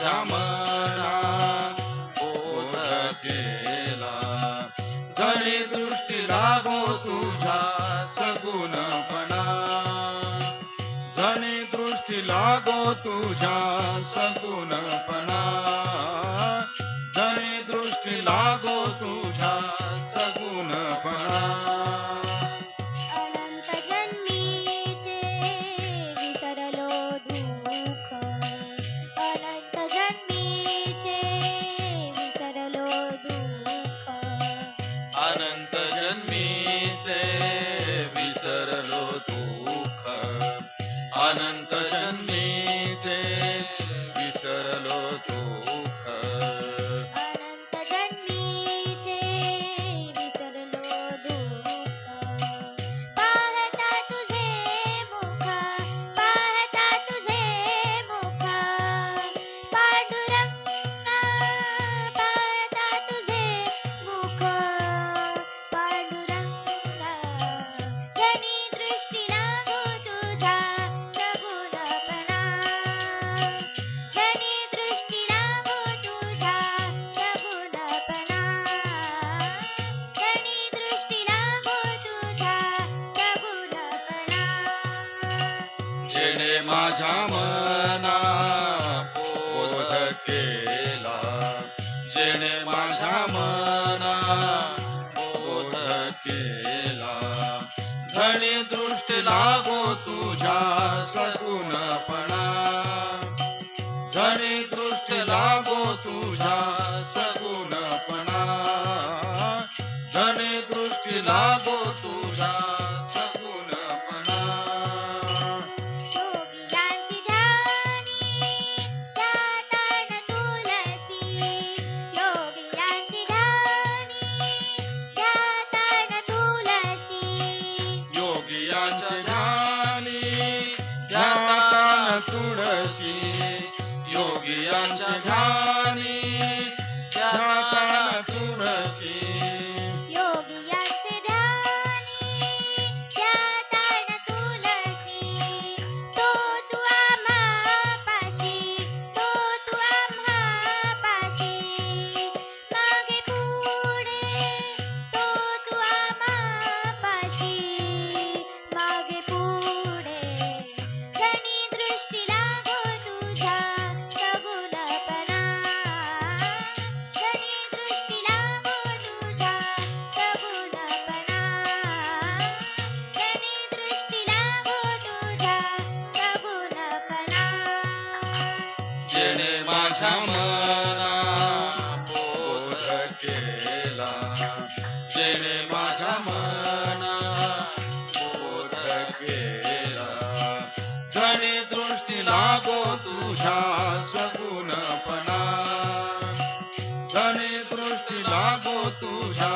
शमना बोध केला. जळी दृष्टी लागो तुझा सगुणपणा. जणी दृष्टी लागो तुझा सगुणपणा. जणी दृष्टी लागो तुझा say चित लागो तुझ्या सगुणपणा जनी दृष्ट लागो तुझ्या तुझ्या सगुणपणा धने पृष्ठी लागो तुझ्या